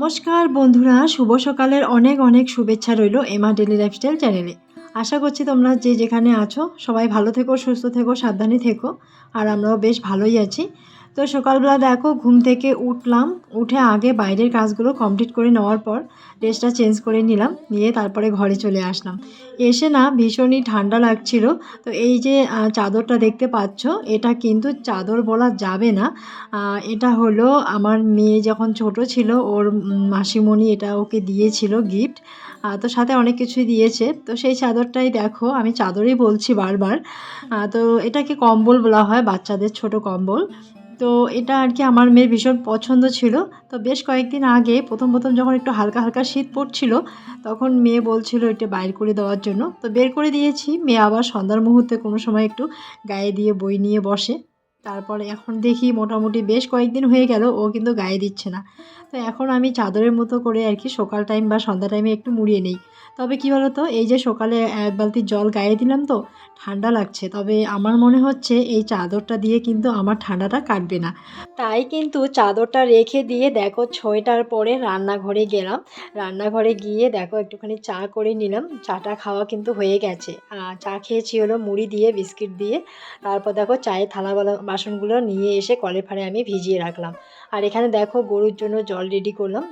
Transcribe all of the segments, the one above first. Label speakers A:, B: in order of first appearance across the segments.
A: নমস্কার বন্ধুরা, শুভ সকালের অনেক অনেক শুভেচ্ছা রইল এমা ডেলি লাইফস্টাইল চ্যানেলে আশা করছি তোমরা যে যেখানে আছো, সবাই ভালো থেকো, সুস্থ থেকো, সাবধানে থেকো, আর আমরাও বেশ ভালোই আছি। তো সকালবেলা দেখো ঘুম থেকে উঠলাম, উঠে আগে বাইরের কাজগুলো কমপ্লিট করে নেওয়ার পর ড্রেসটা চেঞ্জ করে নিলাম, নিয়ে তারপরে ঘরে চলে আসলাম। এসে না ভীষণই ঠান্ডা লাগছিল, তো এই যে চাদরটা দেখতে পাচ্ছ, এটা কিন্তু চাদর বলা যাবে না। এটা হলো আমার মেয়ে যখন ছোট ছিল, ওর মাসিমণি এটা ওকে দিয়েছিল গিফট তো সাথে অনেক কিছুই দিয়েছে। তো সেই চাদরটাই দেখো, আমি চাদরই বলছি বারবার তো এটাকে কম্বল বলা হয়, বাচ্চাদের ছোট কম্বল। তো এটা আর কি আমার মেয়ের ভীষণ পছন্দ ছিল। তো বেশ কয়েকদিন আগে প্রথম প্রথম যখন একটু হালকা হালকা শীত পড়ছিল, তখন মেয়ে বলছিল এটা বাইর করে দেওয়ার জন্য। তো বের করে দিয়েছি, মেয়ে আবার সন্ধ্যার মুহূর্তে কোনো সময় একটু গায়ে দিয়ে বই নিয়ে বসে। তারপরে এখন দেখি মোটামুটি বেশ কয়েকদিন হয়ে গেল, ও কিন্তু গায়ে দিচ্ছে না। তো এখন আমি চাদরের মতো করে আর কি সকাল টাইম বা সন্ধ্যা টাইমে একটু মুড়িয়ে নিই। তবে কী বলো তো এই যে সকালে এক বালতি জল গায়ে দিলাম তো ঠান্ডা লাগছে, তবে আমার মনে হচ্ছে এই চাদরটা দিয়ে কিন্তু আমার ঠান্ডাটা কাটবে না। তাই কিন্তু চাদরটা রেখে দিয়ে দেখো ছয়টার পরে রান্নাঘরে গেলাম। রান্নাঘরে গিয়ে দেখো একটুখানি চা করে নিলাম। চাটা খাওয়া কিন্তু হয়ে গেছে। চা খেয়েছি হলো মুড়ি দিয়ে, বিস্কিট দিয়ে। তারপর দেখো চায়ের থালা বাসনগুলো নিয়ে এসে কলে ফাড়ে আমি ভিজিয়ে রাখলাম। আর এখানে দেখো গরুর জন্য জল রেডি করলাম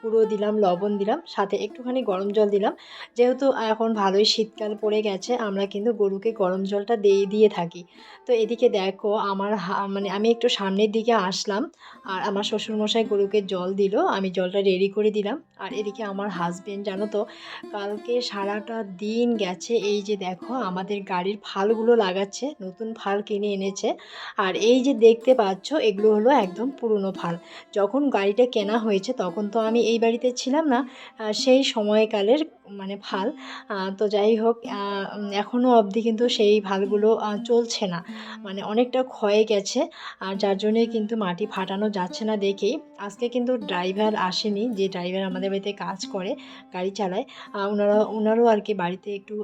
A: কুড়ো দিলাম, লবণ দিলাম, সাথে একটুখানি গরম জল দিলাম। যেহেতু এখন ভালোই শীতকাল পড়ে গেছে, আমরা কিন্তু গরুকে গরম জলটা দিয়ে দিয়ে থাকি। তো এদিকে দেখো আমার মানে আমি একটু সামনের দিকে আসলাম, আর আমার শ্বশুরমশাই গরুকে জল দিল, আমি জলটা রেডি করে দিলাম। আর এদিকে আমার হাজবেন্ড জানো তো, কালকে সারাটা দিন গেছে, এই যে দেখো আমাদের গাড়ির ফালগুলো লাগাচ্ছে, নতুন ফাল কিনে এনেছে। আর এই যে দেখতে পাচ্ছ, এগুলো হলো একদম পুরনো ফাল। যখন গাড়িটা কেনা হয়েছে তখন তো আমি এই বাড়িতে ছিলাম না সেই সময়কালের মানে আহ, তো যাই হোক এখনও অবধি কিন্তু সেই ভালগুলো চলছে না। মানে অনেকটা ক্ষয়ে গেছে আর যার জন্যে কিন্তু মাটি ফাটানো যাচ্ছে না দেখেই। আজকে কিন্তু ড্রাইভার আসেনি যে ড্রাইভার আমাদের বাড়িতে কাজ করে গাড়ি চালায় ওনারা ওনারও আর কি বাড়িতে একটু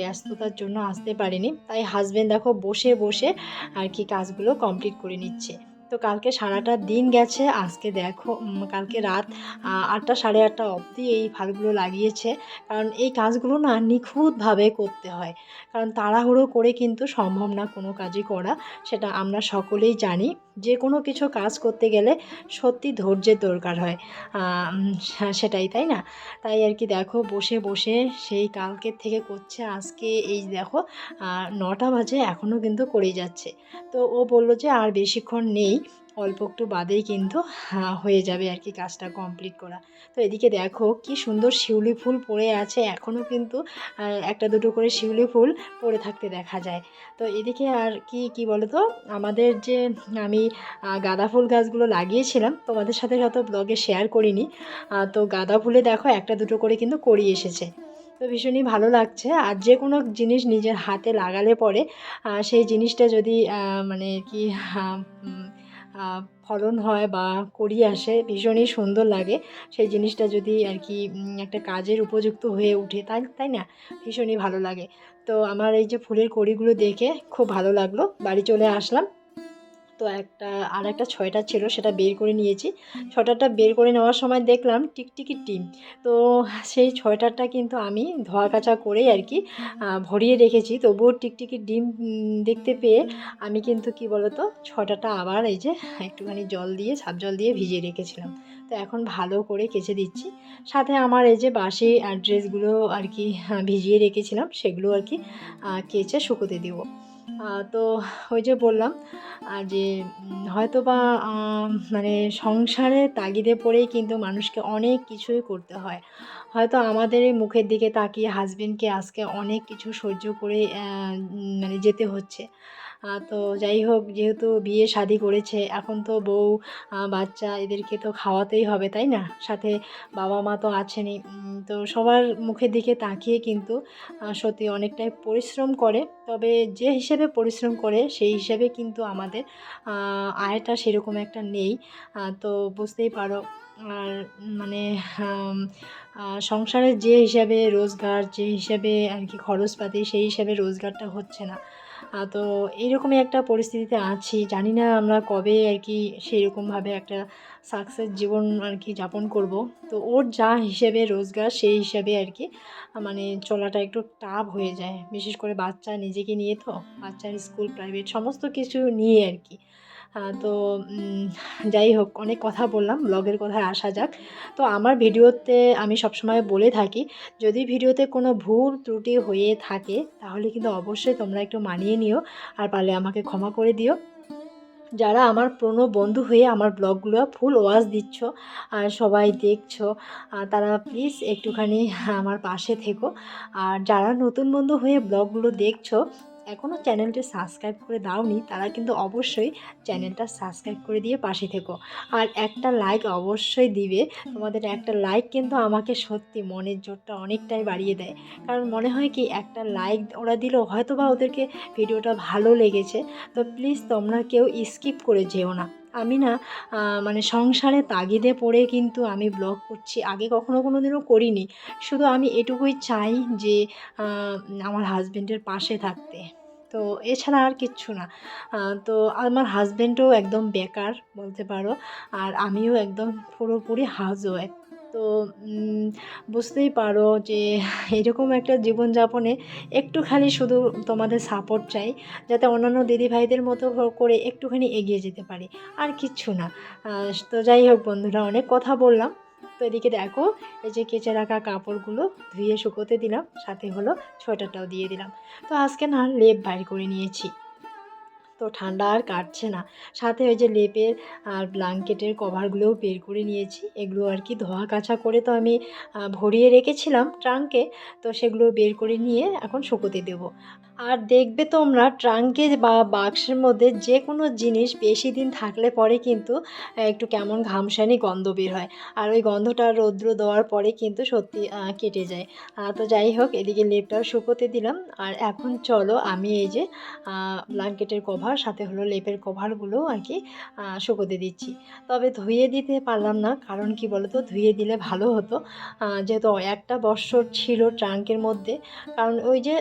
A: ব্যস্ততার জন্য আসতে পারেনি। তাই হাজবেন্ড দেখো বসে বসে আর কি কাজগুলো কমপ্লিট করে নিচ্ছে। তো কালকে সারাটা দিন গেছে, আজকে দেখো কালকে রাত আটটা সাড়ে আটটা অবধি এই ফালগুলো লাগিয়েছে। কারণ এই কাজগুলো না নিখুঁতভাবে করতে হয়। কারণ তাড়াহুড়ো করে কিন্তু সম্ভব না কোনো কাজই করা, সেটা আমরা সকলেই জানি। যে কোনো কিছু কাজ করতে গেলে সত্যি ধৈর্যের দরকার হয়। সেটাই, তাই না? তাই আর কি দেখো, বসে বসে সেই কালকের থেকে করছে, আজকে এই দেখো নটা বাজে এখনও কিন্তু করে যাচ্ছে। তো ও বলল যে আর বেশিক্ষণ নেই অল্প একটু বাদেই কিন্তু, হয়ে যাবে আর কি কাজটা কমপ্লিট করা। তো এদিকে দেখো কি সুন্দর শিউলি ফুল পড়ে আছে এখনও কিন্তু একটা দুটো করে শিউলি ফুল পড়ে থাকতে দেখা যায়। তো এদিকে আর কি কি বলো তো আমাদের যে আমি গাঁদা ফুল গাছগুলো লাগিয়েছিলাম, তোমাদের সাথে হয়তো ব্লগে শেয়ার করিনি। তো গাঁদা ফুলে দেখো একটা দুটো করে কিন্তু করি এসেছে। তো ভীষণই ভালো লাগছে, আর যে কোনো জিনিস নিজের হাতে লাগালে পরে সেই জিনিসটা যদি মানে কি ফলন হয় বা করি আসে, ভীষণই সুন্দর লাগে। সেই জিনিসটা যদি আর কি একটা কাজের উপযুক্ত হয়ে উঠে, তাই তাই না? ভীষণই ভালো লাগে। তো আমার এই যে ফুলের কড়িগুলো দেখে খুব ভালো লাগল। বাড়ি চলে আসলাম। তো একটা আর একটা ছয়টা ছিল সেটা বের করে নিয়েছি। ছটাটা বের করে নেওয়ার সময় দেখলাম টিকটিকির টিম তো সেই ছয়টাটা কিন্তু আমি ধোয়া কাচা করেই আর কি ভরিয়ে রেখেছি। তবুও টিকটিকির ডিম দেখতে পেয়ে আমি কিন্তু কি বলতো ছটাটা আবার এই যে একটুখানি জল দিয়ে সাব জল দিয়ে ভিজিয়ে রেখেছিলাম। তো এখন ভালো করে কেচে দিচ্ছি। সাথে আমার এই যে বাসি আহ, ড্রেসগুলো আর কি ভিজিয়ে রেখেছিলাম সেগুলো আর কি কেচে শুকোতে দেবো। তো ওই যে বললাম যে হয়তো বা মানে সংসারের তাগিদে পড়েই কিন্তু মানুষকে অনেক কিছুই করতে হয়। হয়তো আমাদের মুখের দিকে তাকিয়ে হাজবেন্ডকে আজকে অনেক কিছু সহ্য করে মানে যেতে হচ্ছে। তো যাই হোক, যেহেতু বিয়ে শাদি করেছে, এখন তো বউ বাচ্চা এদেরকে তো খাওয়াতেই হবে, তাই না? সাথে বাবা মা তো আছেনই। তো সবার মুখের দিকে তাকিয়ে কিন্তু সত্যি অনেকটাই পরিশ্রম করে। তবে যে হিসেবে পরিশ্রম করে, সেই হিসেবে কিন্তু আমাদের আয়টা সেরকম একটা নেই। তো বুঝতেই পারো, আর মানে সংসারের যে হিসাবে রোজগার, যে হিসাবে আর কি খরচপাতি, সেই হিসাবে রোজগারটা হচ্ছে না। তো এইরকমই একটা পরিস্থিতিতে আছি। জানি না আমরা কবে আর কি সেইরকমভাবে একটা সাকসেস জীবন আর কি যাপন করব। তো ওর যা হিসেবে রোজগার, সেই হিসাবে আর কি মানে চলাটা একটু টাফ হয়ে যায়। বিশেষ করে বাচ্চা নিজেকে নিয়ে তো, বাচ্চার স্কুল প্রাইভেট সমস্ত কিছু নিয়ে আর কি। তো যাই হোক, অনেক কথা বললাম ব্লগের কথায় আসা যাক। তো আমার ভিডিওতে আমি সবসময় বলে থাকি, যদি ভিডিওতে কোনো ভুল ত্রুটি হয়ে থাকে, তাহলে কিন্তু অবশ্যই তোমরা একটু মানিয়ে নিও, আর পারলে আমাকে ক্ষমা করে দিও। যারা আমার পুরনো বন্ধু হয়ে আমার ব্লগগুলো ফুল ওয়াজ দিচ্ছ, আর সবাই দেখছ তারা প্লিজ একটুখানি আমার পাশে থেকো। আর যারা নতুন বন্ধু হয়ে ব্লগগুলো দেখছ এখনও চ্যানেলটি সাবস্ক্রাইব করে দাওনি, তারা কিন্তু অবশ্যই চ্যানেলটা সাবস্ক্রাইব করে দিয়ে পাশে থেকো। আর একটা লাইক অবশ্যই দিবে। তোমাদের একটা লাইক কিন্তু আমাকে সত্যি মনের জোরটা অনেকটাই বাড়িয়ে দেয়। কারণ মনে হয় কি, একটা লাইক ওরা দিল হয়তো বা ওদেরকে ভিডিওটা ভালো লেগেছে। তো প্লিজ তোমরা কেউ স্কিপ করে যেও না। আমি না মানে সংসারে তাগিদে পড়ে কিন্তু আমি ব্লগ করছি। আগে কখনো কোনো দিনও করিনি। শুধু আমি এটুকুই চাই যে আমার হাজব্যান্ডের পাশে থাকতে। তো এছাড়া আর কিচ্ছু না। তো আমার হাজব্যান্ডও একদম বেকার, বলতে পারো। আর আমিও একদম পুরোপুরি হাউস ওয়াইফ তো বুঝতেই পারো যে এরকম একটা জীবনযাপনে একটু খালি শুধু তোমাদের সাপোর্ট চাই, যাতে অন্যান্য দিদিভাইদের মতো করে একটুখানি এগিয়ে যেতে পারি। আর কিচ্ছু না। তো যাই হোক বন্ধুরা, অনেক কথা বললাম। তো এদিকে দেখো, এই যে কেচে রাখা কাপড়গুলো ধুয়ে শুকোতে দিলাম, সাথে হলো সোয়েটারটাও দিয়ে দিলাম। তো আজকে না লেপ বাইর করে নিয়েছি। তো ঠান্ডা আর কাটছে না। সাথে ওই যে লেপের আর ব্লাঙ্কেটের কভারগুলোও বের করে নিয়েছি। এগুলো আর কি ধোয়া কাছা করে তো আমি ভরিয়ে রেখেছিলাম ট্রাঙ্কে। তো সেগুলো বের করে নিয়ে এখন শুকোতে দেবো। আর দেখবে তোমরা ট্রাঙ্কে বা বাক্সের মধ্যে যে কোনো জিনিস বেশি দিন থাকলে পরে কিন্তু একটু কেমন ঘামসানি গন্ধ বের হয়। আর ওই গন্ধটা রৌদ্র দেওয়ার পরে কিন্তু সত্যি কেটে যায়। তো যাই হোক, এদিকে লেপটাও শুকোতে দিলাম। আর এখন চলো আমি এই যে ব্ল্যাঙ্কেটের কভার, সাথে হলো লেপের কভারগুলো আর কি শুকোতে দিচ্ছি। তবে ধুয়ে দিতে পারলাম না, কারণ কি বলতো, ধুয়ে দিলে ভালো হতো। যেহেতু একটা বৎসর ছিল ট্রাঙ্কের মধ্যে, কারণ ওই যে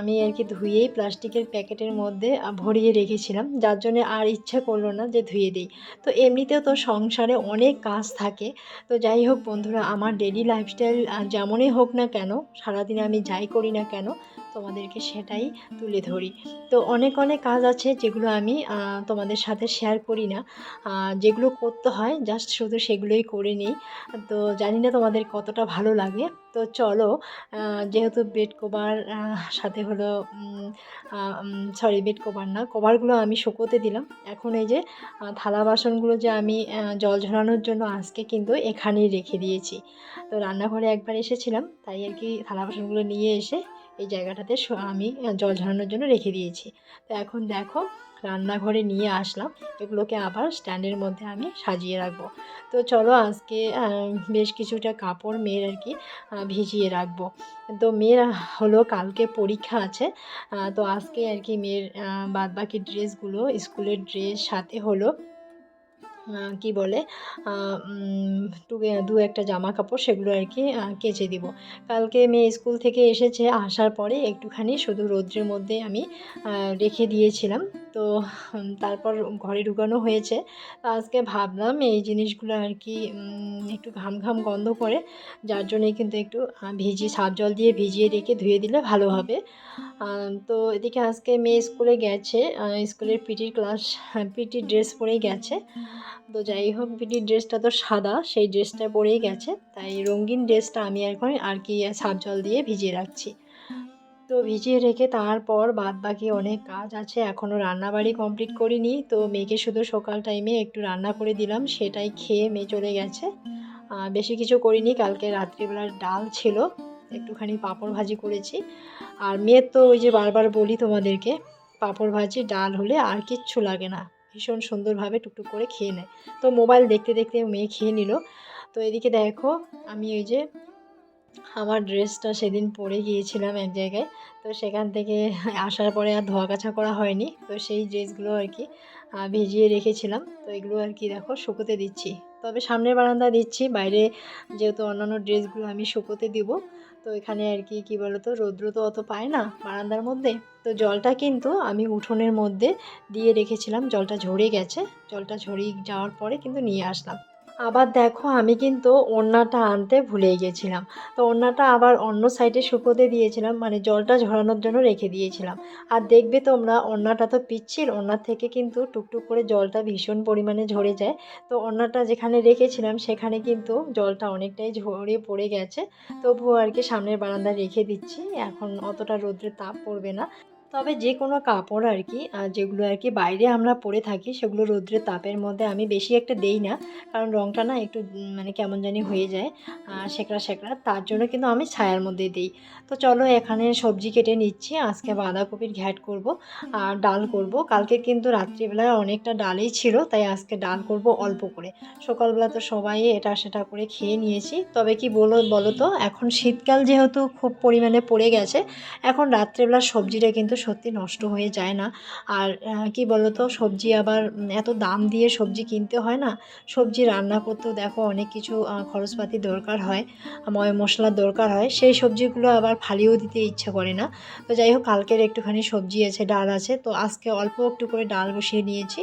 A: আমি আর কি ধুয়েই প্লাস্টিকের প্যাকেটের মধ্যে ভরিয়ে রেখেছিলাম। যার জন্য আর ইচ্ছা করল না যে ধুয়ে দিই। তো এমনিতেও তো সংসারে অনেক কাজ থাকে। তো যাই হোক বন্ধুরা, আমার ডেলি লাইফস্টাইল যেমনই হোক না কেন, সারাদিন আমি যাই করি না কেন তোমাদেরকে সেটাই তুলে ধরি। তো অনেক অনেক কাজ আছে যেগুলো আমি তোমাদের সাথে শেয়ার করি না। যেগুলো করতে হয় জাস্ট শুধু সেগুলোই করে নিই। তো জানি না তোমাদের কতটা ভালো লাগে। তো চলো যেহেতু বেড কভার সাথে হলো সরি বেড কভার না কভারগুলো আমি শুকোতে দিলাম। এখন এই যে থালা বাসনগুলো যে আমি জল ঝরানোর জন্য আজকে কিন্তু এখানেই রেখে দিয়েছি। তো রান্নাঘরে একবার এসেছিলাম, তাই আর কি থালা বাসনগুলো নিয়ে এসে এই জায়গাটাতে আমি জল ঝরানোর জন্য রেখে দিয়েছি। তো এখন দেখো, রান্নাঘরে নিয়ে আসলাম। এগুলোকে আবার স্ট্যান্ডের মধ্যে আমি সাজিয়ে রাখব। তো চলো আজকে বেশ কিছুটা কাপড় মেয়ের আর কি ভিজিয়ে রাখব। তো মেয়ের হলো কালকে পরীক্ষা আছে। তো আজকে আর কি মেয়ের বাদ বাকি ড্রেসগুলো স্কুলের ড্রেস সাথে হলো কি বলে দু একটা জামা কাপড় সেগুলো আর কি কেচে দিব। কালকে মেয়ে স্কুল থেকে এসেছে, আসার পরে একটুখানি শুধু রৌদ্রের মধ্যে আমি রেখে দিয়েছিলাম। তো তারপর ঘরে ঢুকানো হয়েছে। তো আজকে ভাবলাম এই জিনিসগুলো আর কি একটু ঘাম ঘাম গন্ধ করে, যার জন্যে কিন্তু একটু ভিজিয়ে সার্ফ জল দিয়ে ভিজিয়ে রেখে ধুয়ে দিলে ভালো হবে। তো এদিকে আজকে মেয়ে স্কুলে গেছে স্কুলের পিটির ক্লাস পিটি ড্রেস পরেই গেছে। তো যাই হোক, পিটির ড্রেসটা তো সাদা, সেই ড্রেসটা পরেই গেছে। তাই রঙিন ড্রেসটা আমি এখন আর কি সার্ফ জল দিয়ে ভিজিয়ে রাখছি। তো ভিজিয়ে রেখে তারপর বাদ বাকি অনেক কাজ আছে এখনও রান্নাবাড়ি কমপ্লিট করিনি। তো মেয়েকে শুধু সকাল টাইমে একটু রান্না করে দিলাম, সেটাই খেয়ে মেয়ে চলে গেছে। বেশি কিছু করিনি, কালকে রাত্রিবেলার ডাল ছিল, একটুখানি পাঁপড় ভাজি করেছি। আর মেয়ের তো ওই যে বারবার বলি তোমাদেরকে, পাঁপড় ভাজি, ডাল হলে আর কিচ্ছু লাগে না। ভীষণ সুন্দরভাবে টুকটুক করে খেয়ে নেয়। তো মোবাইল দেখতে দেখতে মেয়ে খেয়ে নিল। তো এদিকে দেখো, আমি ওই যে আমার ড্রেসটা সেদিন পরে গিয়েছিলাম এক জায়গায়। তো সেখান থেকে আসার পরে আর ধোয়া কাছা করা হয়নি। তো সেই ড্রেসগুলো আর কি ভিজিয়ে রেখেছিলাম। তো এগুলো আর কি দেখো, শুকোতে দিচ্ছি। তবে সামনের বারান্দা দিচ্ছি, বাইরে যেহেতু অন্যান্য ড্রেসগুলো আমি শুকোতে দিব। তো এখানে আর কি, কী বলতো, রৌদ্র তো অত পায় না বারান্দার মধ্যে। তো জলটা কিন্তু আমি উঠোনের মধ্যে দিয়ে রেখেছিলাম, জলটা ঝরে গেছে। জলটা ঝরে যাওয়ার পরে কিন্তু নিয়ে আসলাম। আবার দেখো আমি কিন্তু ওড়নাটা আনতে ভুলে গেছিলাম। তো ওড়নাটা আবার অন্য সাইডে শুকোতে দিয়েছিলাম মানে জলটা ঝরানোর জন্য রেখে দিয়েছিলাম। আর দেখবে তোমরা, ওড়নাটা তো পিচ্ছিল, ওড়নার থেকে কিন্তু টুকটুক করে জলটা ভীষণ পরিমাণে ঝরে যায়। তো ওড়নাটা যেখানে রেখেছিলাম, সেখানে কিন্তু জলটা অনেকটাই ঝরে পড়ে গেছে। তবুও আর কি সামনের বারান্দায় রেখে দিচ্ছি, এখন অতটা রোদ্রের তাপ পড়বে না। তবে যে কোনো কাপড় আর কি যেগুলো আর কি বাইরে আমরা পরে থাকি, সেগুলো রৌদ্রের তাপের মধ্যে আমি বেশি একটা দেই না। কারণ রঙটা না একটু মানে কেমন জানি হয়ে যায় শেকড়া শেকড়া, তার জন্য কিন্তু আমি ছায়ার মধ্যে দিই। তো চলো এখানে সবজি কেটে নিচ্ছি, আজকে বাঁধাকপির ঘ্যাট করব আর ডাল করব। কালকে কিন্তু রাত্রিবেলায় অনেকটা ডালই ছিল, তাই আজকে ডাল করব অল্প করে। সকালবেলা তো সবাই এটা সেটা করে খেয়ে নিয়েছি। তবে কি বলো বলো তো, এখন শীতকাল যেহেতু খুব পরিমাণে পড়ে গেছে, এখন রাত্রেবেলা সবজিটা কিন্তু সত্যি নষ্ট হয়ে যায় না। আর কি বলো তো সবজি আবার এত দাম দিয়ে সবজি কিনতে হয় না। সবজি রান্না করতেও দেখো অনেক কিছু খরচপাতি দরকার হয়, ময় মশলার দরকার হয়, সেই সবজিগুলো আবার ফালিও দিতে ইচ্ছে করে না। তো যাই হোক, কালকের একটুখানি সবজি আছে, ডাল আছে, তো আজকে অল্প একটু করে ডাল বসিয়ে নিয়েছি।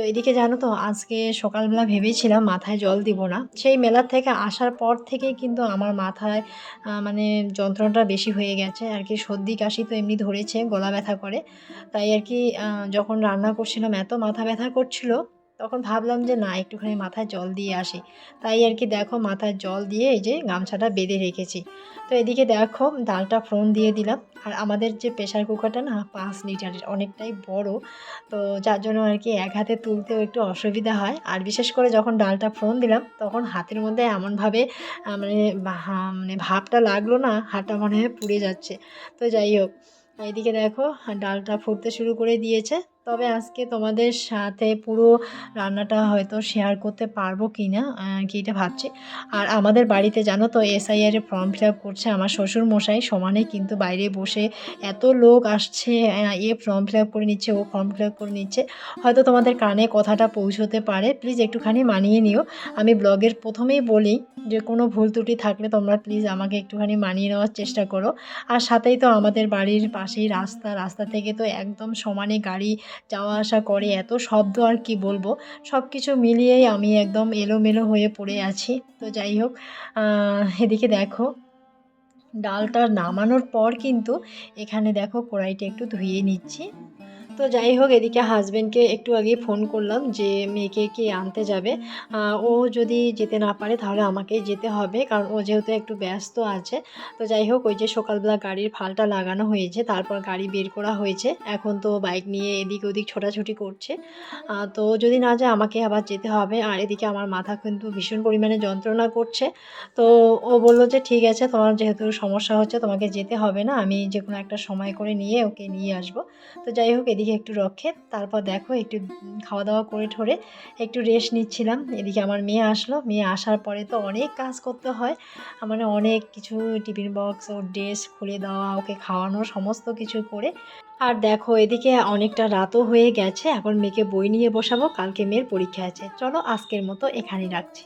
A: তো এদিকে জানো তো, আজকে সকালবেলা ভেবেছিলাম মাথায় জল দিব না। সেই মেলার থেকে আসার পর থেকে কিন্তু আমার মাথায় মানে যন্ত্রণাটা বেশি হয়ে গেছে। আর কি সর্দি, কাশি তো এমনি ধরেছে, গলা ব্যথা করে। তাই আর কি যখন রান্না করছিলাম এত মাথা ব্যথা করছিল তখন ভাবলাম যে না, একটুখানি মাথায় জল দিয়ে আসি। তাই আর কি দেখো, মাথায় জল দিয়ে এই যে গামছাটা বেঁধে রেখেছি। তো এদিকে দেখো, ডালটা ফোড়ন দিয়ে দিলাম। আর আমাদের যে প্রেশার কুকারটা না, পাঁচ লিটারের, অনেকটাই বড়। তো যার জন্য আর কি এক হাতে তুলতেও একটু অসুবিধা হয়। আর বিশেষ করে যখন ডালটা ফোড়ন দিলাম, তখন হাতের মধ্যে এমনভাবে মানে মানে ভাবটা লাগল না, হাতটা মনে হয় পুড়ে যাচ্ছে। তো যাই হোক, এদিকে দেখো, ডালটা ফুটতে শুরু করে দিয়েছে। তবে আজকে তোমাদের সাথে পুরো রান্নাটা হয়তো শেয়ার করতে পারব কি না কি এটা ভাবছি। আর আমাদের বাড়িতে জানো তো এসআইআর এর ফর্ম ফিল আপ করছে আমার শ্বশুর মশাই, সমানে কিন্তু বাইরে বসে এত লোক আসছে এ ফর্ম ফিল আপ করে নিচ্ছে, ও ফর্ম ফিল আপ করে নিচ্ছে। হয়তো তোমাদের কানে কথাটা পৌঁছতে পারে। প্লিজ একটুখানি মানিয়ে নিও। আমি ব্লগের প্রথমেই বলি যে কোনো ভুল ত্রুটি থাকলে তোমরা প্লিজ আমাকে একটুখানি মানিয়ে নেওয়ার চেষ্টা করো। আর সাথেই তো আমাদের বাড়ির পাশেই রাস্তা রাস্তা থেকে তো একদম সমানে গাড়ি যাওয়া আসা করে, এত শব্দ আর কি বলব? সব কিছু মিলিয়েই আমি একদম এলোমেলো হয়ে পড়ে আছি। তো যাই হোক এদিকে দেখো, ডালটা নামানোর পর কিন্তু এখানে দেখো কড়াইটা একটু ধুয়ে নিচ্ছি। তো যাই হোক, এদিকে হাজব্যান্ডকে একটু আগে ফোন করলাম যে, মেয়েকে কে আনতে যাবে। ও যদি যেতে না পারে তাহলে আমাকেই যেতে হবে, কারণ ও যেহেতু একটু ব্যস্ত আছে। তো যাই হোক, ওই যে সকালবেলা গাড়ির ফালটা লাগানো হয়েছে, তারপর গাড়ি বের করা হয়েছে। এখন তো বাইক নিয়ে এদিক ওদিক ছোটাছুটি করছে। তো যদি না যায়, আমাকে আবার যেতে হবে। আর এদিকে আমার মাথা কিন্তু ভীষণ পরিমাণে যন্ত্রণা করছে। তো ও বলল যে, ঠিক আছে, তোমার যেহেতু সমস্যা হচ্ছে, তোমাকে যেতে হবে না। আমি যে কোনো একটা সময় করে নিয়ে ওকে নিয়ে আসব। তো যাই হোক এদিকে একটু রক্ষে তারপর দেখো একটু খাওয়া দাওয়া করে ঠরে একটু রেস্ট নিচ্ছিলাম। এদিকে আমার মেয়ে আসলো, মেয়ে আসার পরে তো অনেক কাজ করতে হয়। মানে অনেক কিছু টিফিন বক্স ওর ড্রেস খুলে দেওয়া, ওকে খাওয়ানো, সমস্ত কিছু করে। আর দেখো এদিকে অনেকটা রাতও হয়ে গেছে, এখন মেয়েকে বই নিয়ে বসাবো, কালকে মেয়ের পরীক্ষা আছে। চলো আজকের মতো এখানেই রাখছি।